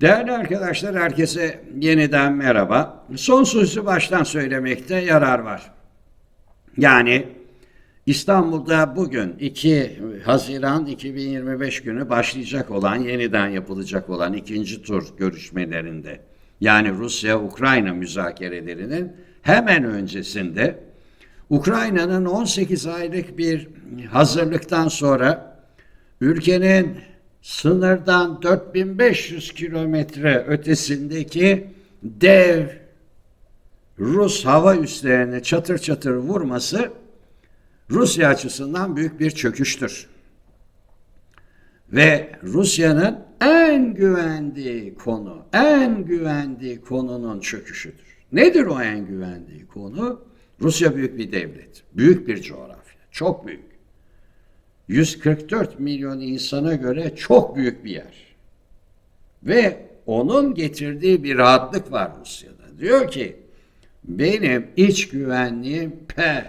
Değerli arkadaşlar herkese yeniden merhaba. Son sözü baştan söylemekte yarar var. Yani İstanbul'da bugün 2 Haziran 2025 günü başlayacak olan, yeniden yapılacak olan ikinci tur görüşmelerinde yani Rusya-Ukrayna müzakerelerinin hemen öncesinde Ukrayna'nın 18 aylık bir hazırlıktan sonra ülkenin sınırdan 4500 kilometre ötesindeki dev Rus hava üslerini çatır çatır vurması Rusya açısından büyük bir çöküştür. Ve Rusya'nın en güvendiği konu, en güvendiği konunun çöküşüdür. Nedir o en güvendiği konu? Rusya büyük bir devlet, büyük bir coğrafya, çok büyük. 144 milyon insana göre çok büyük bir yer. Ve onun getirdiği bir rahatlık var Rusya'da. Diyor ki benim iç güvenliğim pe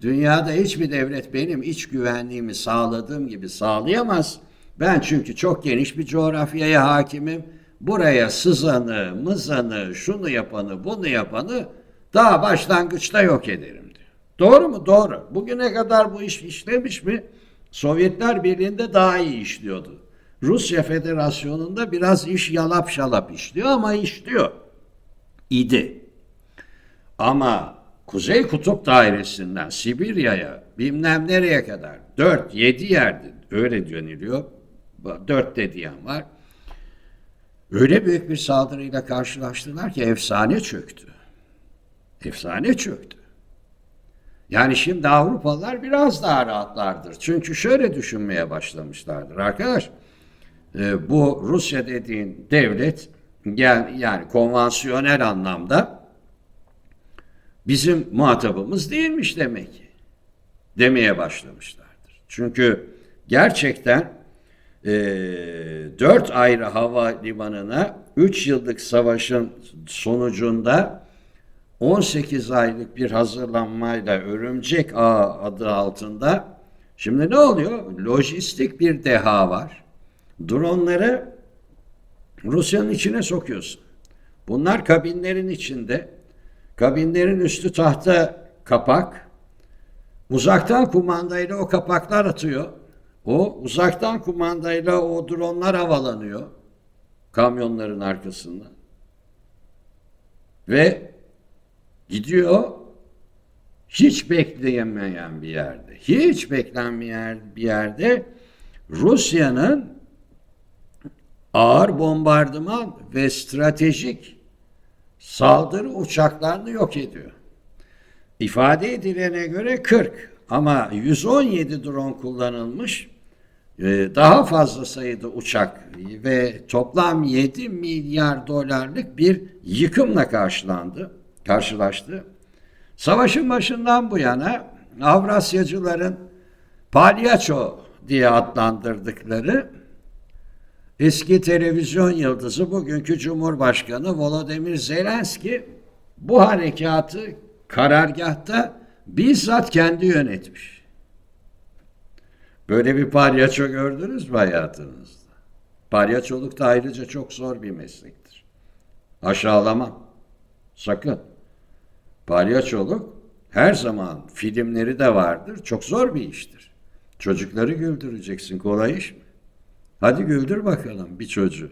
dünyada hiçbir devlet benim iç güvenliğimi sağladığım gibi sağlayamaz. Ben çünkü çok geniş bir coğrafyaya hakimim. Buraya sızanı, mızanı, şunu yapanı, bunu yapanı daha başlangıçta yok ederim diyor. Doğru mu? Doğru. Bugüne kadar bu iş işlemiş mi? Sovyetler Birliği'nde daha iyi işliyordu. Rusya Federasyonu'nda biraz iş yalap şalap işliyor ama işliyor. İdi. Ama Kuzey Kutup Dairesi'nden Sibirya'ya bilmem nereye kadar 4-7 yerde öyle deniliyor. 4 de diyen var. Öyle büyük bir saldırıyla karşılaştılar ki efsane çöktü. Efsane çöktü. Yani şimdi Avrupalılar biraz daha rahatlardır. Çünkü şöyle düşünmeye başlamışlardır arkadaş. e, bu Rusya dediğin devlet yani, yani konvansiyonel anlamda bizim muhatabımız değilmiş demek ki. Demeye başlamışlardır. Çünkü gerçekten e, dört ayrı hava limanına 3 yıllık savaşın sonucunda 18 aylık bir hazırlanmayla örümcek ağı adı altında şimdi ne oluyor? Lojistik bir deha var. Dronları Rusya'nın içine sokuyorsun. Bunlar kabinlerin içinde. Kabinlerin üstü tahta kapak. Uzaktan kumandayla o kapaklar atıyor. O uzaktan kumandayla o dronlar havalanıyor. Kamyonların arkasında. Ve gidiyor hiç bekleyemeyen bir yerde, hiç beklenmeyen bir yerde Rusya'nın ağır bombardıman ve stratejik saldırı uçaklarını yok ediyor. İfade edilene göre 40 ama 117 drone kullanılmış. Ee, Daha fazla sayıda uçak ve toplam 7 milyar dolarlık bir yıkımla karşılandı, karşılaştı. Savaşın başından bu yana Avrasyacıların palyaço diye adlandırdıkları eski televizyon yıldızı bugünkü Cumhurbaşkanı Volodymyr Zelenski bu harekatı karargahta bizzat kendi yönetmiş. Böyle bir palyaço gördünüz mü hayatınızda? Palyaçoluk da ayrıca çok zor bir meslektir. Aşağılamam. Sakın. Palyaçoluk her zaman filmleri de vardır. Çok zor bir iştir. Çocukları güldüreceksin. Kolay iş mi? Hadi güldür bakalım bir çocuğu.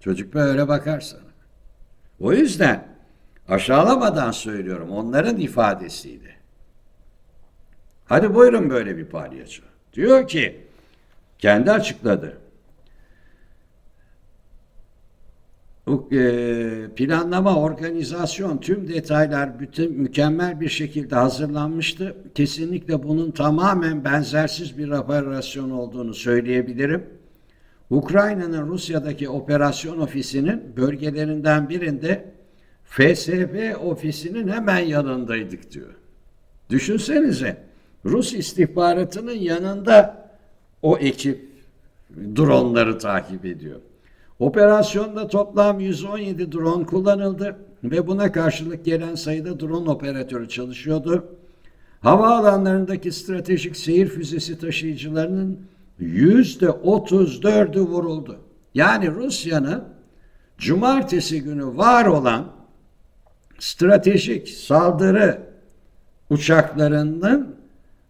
Çocuk böyle bakar sana. O yüzden aşağılamadan söylüyorum onların ifadesiyle. Hadi buyurun böyle bir palyaço. Diyor ki kendi açıkladı. Bu e, planlama, organizasyon, tüm detaylar bütün mükemmel bir şekilde hazırlanmıştı. Kesinlikle bunun tamamen benzersiz bir operasyon olduğunu söyleyebilirim. Ukrayna'nın Rusya'daki operasyon ofisinin bölgelerinden birinde FSB ofisinin hemen yanındaydık diyor. Düşünsenize Rus istihbaratının yanında o ekip dronları takip ediyor. Operasyonda toplam 117 drone kullanıldı ve buna karşılık gelen sayıda drone operatörü çalışıyordu. Havaalanlarındaki stratejik seyir füzesi taşıyıcılarının yüzde 34'ü vuruldu. Yani Rusya'nın cumartesi günü var olan stratejik saldırı uçaklarının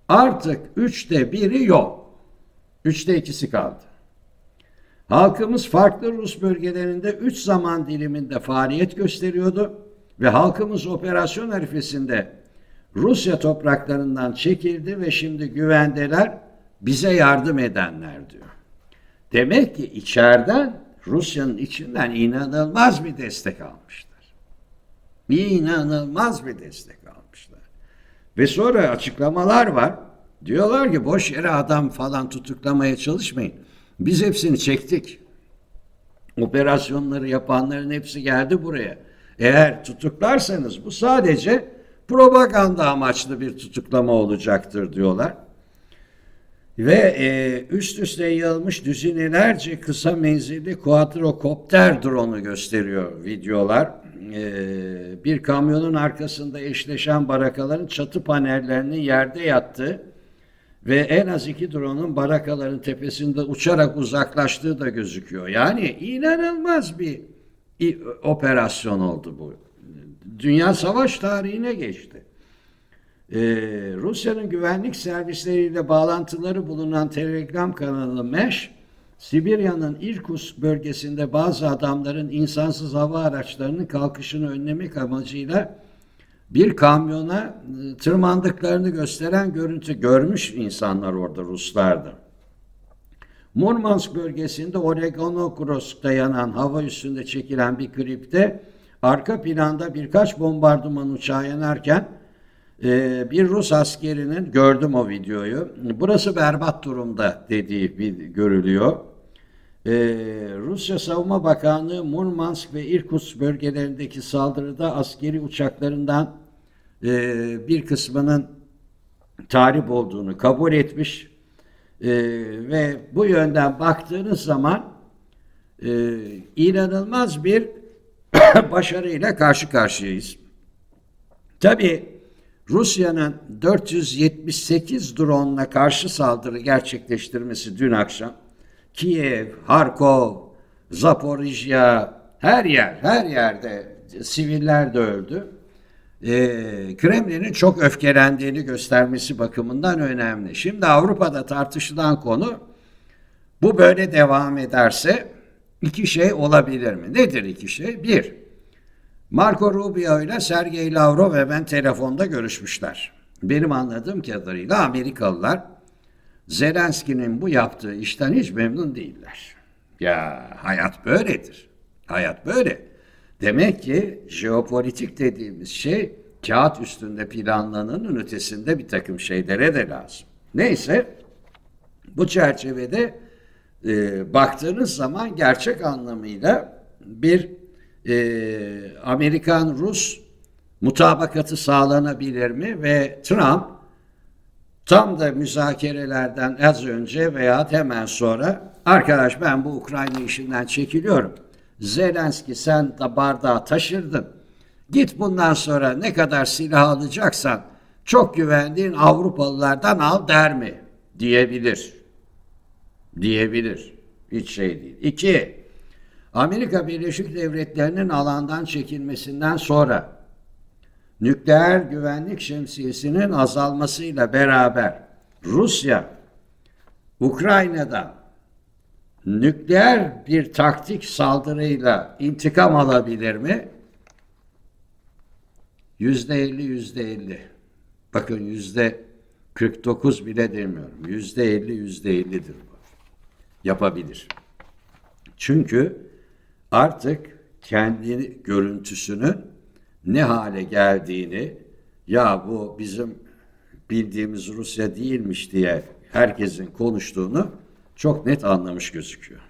artık üçte biri yok. Üçte ikisi kaldı. Halkımız farklı Rus bölgelerinde üç zaman diliminde faaliyet gösteriyordu ve halkımız operasyon harifesinde Rusya topraklarından çekildi ve şimdi güvendeler bize yardım edenler diyor. Demek ki içeriden Rusya'nın içinden inanılmaz bir destek almışlar. İnanılmaz bir destek almışlar. Ve sonra açıklamalar var. Diyorlar ki boş yere adam falan tutuklamaya çalışmayın. Biz hepsini çektik. Operasyonları yapanların hepsi geldi buraya. Eğer tutuklarsanız bu sadece propaganda amaçlı bir tutuklama olacaktır diyorlar. Ve e, üst üste yığılmış düzinelerce kısa menzilli kuadrokopter drone'u gösteriyor videolar. E, bir kamyonun arkasında eşleşen barakaların çatı panellerinin yerde yattığı ve en az iki drone'un barakaların tepesinde uçarak uzaklaştığı da gözüküyor. Yani inanılmaz bir operasyon oldu bu. Dünya savaş tarihine geçti. Ee, Rusya'nın güvenlik servisleriyle bağlantıları bulunan Telegram kanalı MESH, Sibirya'nın Irkutsk bölgesinde bazı adamların insansız hava araçlarının kalkışını önlemek amacıyla bir kamyona e, tırmandıklarını gösteren görüntü görmüş insanlar orada Ruslardı. Murmansk bölgesinde Oregonokrosk'ta yanan hava üstünde çekilen bir klipte arka planda birkaç bombardıman uçağı yanarken e, bir Rus askerinin gördüm o videoyu. Burası berbat durumda dediği görülüyor. Ee, Rusya Savunma Bakanlığı Murmansk ve Irkutsk bölgelerindeki saldırıda askeri uçaklarından e, bir kısmının tahrip olduğunu kabul etmiş Ee, ve bu yönden baktığınız zaman e, inanılmaz bir başarıyla karşı karşıyayız. Tabii Rusya'nın 478 drone'la karşı saldırı gerçekleştirmesi dün akşam Kiev, Harkov, Zaporijya her yer, her yerde siviller de öldü. Ee, Kremlin'in çok öfkelendiğini göstermesi bakımından önemli. Şimdi Avrupa'da tartışılan konu bu böyle devam ederse iki şey olabilir mi? Nedir iki şey? Bir, Marco Rubio ile Sergey Lavrov hemen telefonda görüşmüşler. Benim anladığım kadarıyla Amerikalılar Zelenski'nin bu yaptığı işten hiç memnun değiller. Ya hayat böyledir. Hayat böyle. Demek ki jeopolitik dediğimiz şey kağıt üstünde planlananın ötesinde bir takım şeylere de lazım. Neyse bu çerçevede e, baktığınız zaman gerçek anlamıyla bir e, Amerikan-Rus mutabakatı sağlanabilir mi ve Trump tam da müzakerelerden az önce veya hemen sonra arkadaş ben bu Ukrayna işinden çekiliyorum. Zelenski sen de bardağı taşırdın. Git bundan sonra ne kadar silah alacaksan çok güvendiğin Avrupalılardan al der mi? Diyebilir. Diyebilir. Hiç şey değil. İki, Amerika Birleşik Devletleri'nin alandan çekilmesinden sonra nükleer güvenlik şemsiyesinin azalmasıyla beraber Rusya Ukrayna'da nükleer bir taktik saldırıyla intikam alabilir mi? Yüzde elli, yüzde elli. Bakın yüzde 49 bile demiyorum. Yüzde elli, yüzde ellidir bu. Yapabilir. Çünkü artık kendi görüntüsünün ne hale geldiğini ya bu bizim bildiğimiz Rusya değilmiş diye herkesin konuştuğunu çok net anlamış gözüküyor.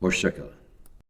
Hoşçakalın.